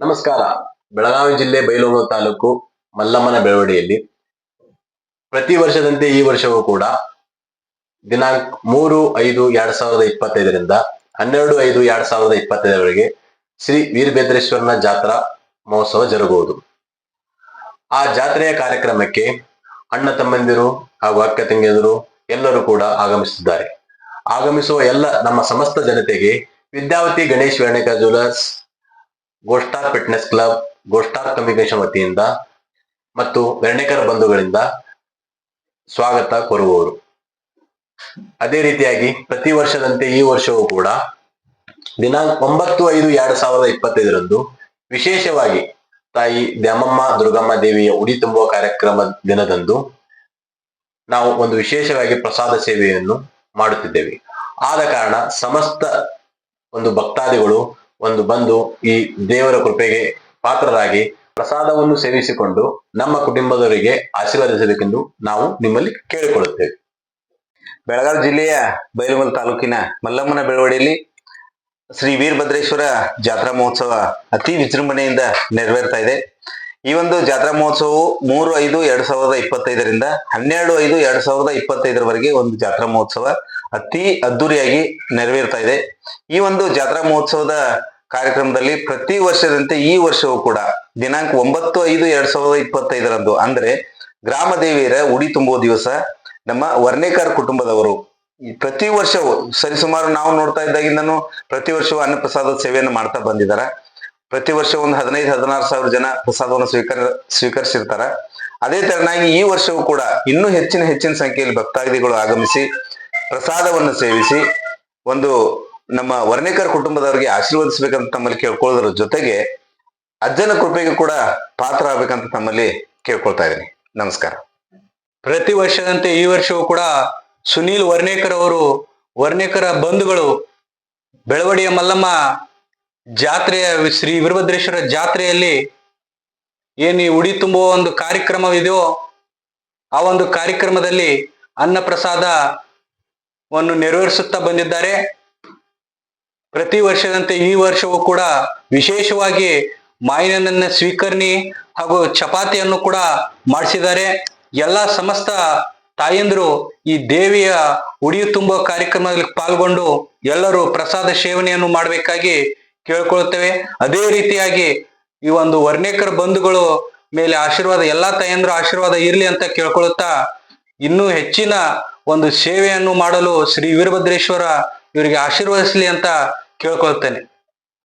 ನಮಸ್ಕಾರ. ಬೆಳಗಾವಿ ಜಿಲ್ಲೆ ಬೈಲೂರು ತಾಲೂಕು ಮಲ್ಲಮ್ಮನ ಬೆಳವಡಿಯಲ್ಲಿ ಪ್ರತಿ ವರ್ಷದಂತೆ ಈ ವರ್ಷವೂ ಕೂಡ ದಿನಾಂಕ ಮೂರು ಐದು ಎರಡ್ ಸಾವಿರದ ಇಪ್ಪತ್ತೈದರಿಂದ ಹನ್ನೆರಡು ಐದು ಎರಡ್ ಸಾವಿರದ ಇಪ್ಪತ್ತೈದರವರೆಗೆ ಶ್ರೀ ವೀರಭದ್ರೇಶ್ವರನ ಜಾತ್ರಾ ಮಹೋತ್ಸವ ಜರುಗುವುದು. ಆ ಜಾತ್ರೆಯ ಕಾರ್ಯಕ್ರಮಕ್ಕೆ ಅಣ್ಣ ತಮ್ಮಂದಿರು ಹಾಗೂ ಅಕ್ಕ ತಂಗಿಯರು ಎಲ್ಲರೂ ಕೂಡ ಆಗಮಿಸಿದ್ದಾರೆ ಆಗಮಿಸುವ ಎಲ್ಲ ನಮ್ಮ ಸಮಸ್ತ ಜನತೆಗೆ Vidyavati Ganesh ವೇಣೇಕ jewellers go star fitness club go star communication ವತಿಯಿಂದ ಮತ್ತು ವೆರ್ಣೇಕರ್ ಬಂಧುಗಳಿಂದ ಸ್ವಾಗತ ಕೋರುವವರು. ಅದೇ ರೀತಿಯಾಗಿ ಪ್ರತಿ ವರ್ಷದಂತೆ ಈ ವರ್ಷವೂ ಕೂಡ ದಿನಾಂಕ ಒಂಬತ್ತು ಐದು ಎರಡು ಸಾವಿರದ ಇಪ್ಪತ್ತೈದರಂದು ವಿಶೇಷವಾಗಿ ತಾಯಿ ದ್ಯಾಮಮ್ಮ, ದುರ್ಗಮ್ಮ ದೇವಿಯ ಉಡಿ ತುಂಬುವ ಕಾರ್ಯಕ್ರಮ ದಿನದಂದು ನಾವು ಒಂದು ವಿಶೇಷವಾಗಿ ಪ್ರಸಾದ ಸೇವೆಯನ್ನು ಮಾಡುತ್ತಿದ್ದೇವೆ. ಆದ ಕಾರಣ ಸಮಸ್ತ ಒಂದು ಭಕ್ತಾದಿಗಳು ಒಂದು ಬಂದು ಈ ದೇವರ ಕೃಪೆಗೆ ಪಾತ್ರರಾಗಿ ಪ್ರಸಾದವನ್ನು ಸೇವಿಸಿಕೊಂಡು ನಮ್ಮ ಕುಟುಂಬದವರಿಗೆ ಆಶೀರ್ವದಿಸಬೇಕೆಂದು ನಾವು ನಿಮ್ಮಲ್ಲಿ ಕೇಳಿಕೊಳ್ಳುತ್ತೇವೆ. ಬೆಳಗಾವಿ ಜಿಲ್ಲೆಯ ಬೈಲಮಲ್ ತಾಲೂಕಿನ ಮಲ್ಲಮ್ಮನ ಬೆಳವಡಿಯಲ್ಲಿ ಶ್ರೀ ವೀರಭದ್ರೇಶ್ವರ ಜಾತ್ರಾ ಮಹೋತ್ಸವ ಅತಿ ವಿಜೃಂಭಣೆಯಿಂದ ನೆರವೇರ್ತಾ ಇದೆ. ಈ ಒಂದು ಜಾತ್ರಾ ಮಹೋತ್ಸವವು ಮೂರು ಐದು ಎರಡ್ ಸಾವಿರದ ಇಪ್ಪತ್ತೈದರಿಂದ ಹನ್ನೆರಡು ಐದು ಎರಡ್ ಸಾವಿರದ ಇಪ್ಪತ್ತೈದರವರೆಗೆ ಒಂದು ಜಾತ್ರಾ ಮಹೋತ್ಸವ ಅತಿ ಅದ್ದೂರಿಯಾಗಿ ನೆರವೇರ್ತಾ ಇದೆ. ಈ ಒಂದು ಜಾತ್ರಾ ಮಹೋತ್ಸವದ ಕಾರ್ಯಕ್ರಮದಲ್ಲಿ ಪ್ರತಿ ವರ್ಷದಂತೆ ಈ ವರ್ಷವೂ ಕೂಡ ದಿನಾಂಕ ಒಂಬತ್ತು ಐದು ಎರಡ್ ಸಾವಿರದ ಇಪ್ಪತ್ತೈದರಂದು. ಅಂದ್ರೆ ಗ್ರಾಮ ದೇವಿಯರ ಉಡಿ ತುಂಬುವ ದಿವಸ ನಮ್ಮ ವರ್ಣೇಕರ್ ಕುಟುಂಬದವರು ಪ್ರತಿ ವರ್ಷವೂ ಸರಿಸುಮಾರು ನಾವು ನೋಡ್ತಾ ಇದ್ದಾಗಿಂದನು ಪ್ರತಿ ವರ್ಷವೂ ಅನ್ನಪ್ರಸಾದ ಸೇವೆಯನ್ನು ಮಾಡ್ತಾ ಬಂದಿದ್ದಾರೆ. ಪ್ರತಿ ವರ್ಷ ಒಂದು ಹದಿನೈದು, ಹದಿನಾರು ಸಾವಿರ ಜನ ಪ್ರಸಾದವನ್ನು ಸ್ವೀಕಾರ, ಸ್ವೀಕರಿಸಿರ್ತಾರ. ಅದೇ ತರನಾಗಿ ಈ ವರ್ಷವೂ ಕೂಡ ಇನ್ನೂ ಹೆಚ್ಚಿನ ಹೆಚ್ಚಿನ ಸಂಖ್ಯೆಯಲ್ಲಿ ಭಕ್ತಾದಿಗಳು ಆಗಮಿಸಿ ಪ್ರಸಾದವನ್ನು ಸೇವಿಸಿ ಒಂದು ನಮ್ಮ ವರ್ಣೇಕರ್ ಕುಟುಂಬದವರಿಗೆ ಆಶೀರ್ವದಿಸಬೇಕಂತ ತಮ್ಮಲ್ಲಿ ಕೇಳ್ಕೊಳ್ಳೋದ್ರ ಜೊತೆಗೆ ಅಜ್ಜನ ಕೃಪೆಗೆ ಕೂಡ ಪಾತ್ರ ಆಗ್ಬೇಕಂತ ತಮ್ಮಲ್ಲಿ ಕೇಳ್ಕೊಳ್ತಾ ಇದ್ದೀನಿ. ನಮಸ್ಕಾರ. ಪ್ರತಿ ವರ್ಷದಂತೆ ಈ ವರ್ಷವೂ ಕೂಡ ಸುನೀಲ್ ವರ್ಣೇಕರ್ ಅವರು, ವರ್ಣೇಕರ ಬಂಧುಗಳು ಬೆಳವಡಿಯ ಮಲ್ಲಮ್ಮ ಜಾತ್ರೆಯ ಶ್ರೀ ವೀರಭದ್ರೇಶ್ವರ ಜಾತ್ರೆಯಲ್ಲಿ ಏನು ಈ ಉಡಿ ತುಂಬುವ ಒಂದು ಕಾರ್ಯಕ್ರಮವಿದೆಯೋ ಆ ಒಂದು ಕಾರ್ಯಕ್ರಮದಲ್ಲಿ ಅನ್ನಪ್ರಸಾದವನ್ನು ನೆರವೇರಿಸುತ್ತಾ ಬಂದಿದ್ದಾರೆ. ಪ್ರತಿ ವರ್ಷದಂತೆ ಈ ವರ್ಷವೂ ಕೂಡ ವಿಶೇಷವಾಗಿ ಮಾವಿನನ್ನ ಸ್ವೀಕರಣಿ ಹಾಗೂ ಚಪಾತಿಯನ್ನು ಕೂಡ ಮಾಡಿಸಿದ್ದಾರೆ. ಎಲ್ಲ ಸಮಸ್ತ ತಾಯಂದಿರು ಈ ದೇವಿಯ ಉಡಿಯು ತುಂಬುವ ಕಾರ್ಯಕ್ರಮದಲ್ಲಿ ಪಾಲ್ಗೊಂಡು ಎಲ್ಲರೂ ಪ್ರಸಾದ ಸೇವನೆಯನ್ನು ಮಾಡಬೇಕಾಗಿ ಕೇಳ್ಕೊಳ್ತೇವೆ. ಅದೇ ರೀತಿಯಾಗಿ ಈ ಒಂದು ವರ್ಣೇಕರ ಬಂಧುಗಳು ಮೇಲೆ ಆಶೀರ್ವಾದ, ಎಲ್ಲಾ ತಾಯಂದಿರು ಆಶೀರ್ವಾದ ಇರಲಿ ಅಂತ ಕೇಳ್ಕೊಳ್ಳುತ್ತಾ ಇನ್ನೂ ಹೆಚ್ಚಿನ ಒಂದು ಸೇವೆಯನ್ನು ಮಾಡಲು ಶ್ರೀ ವೀರಭದ್ರೇಶ್ವರ ಇವರಿಗೆ ಆಶೀರ್ವದಿಸಲಿ ಅಂತ ಕೇಳ್ಕೊಳ್ತೇನೆ.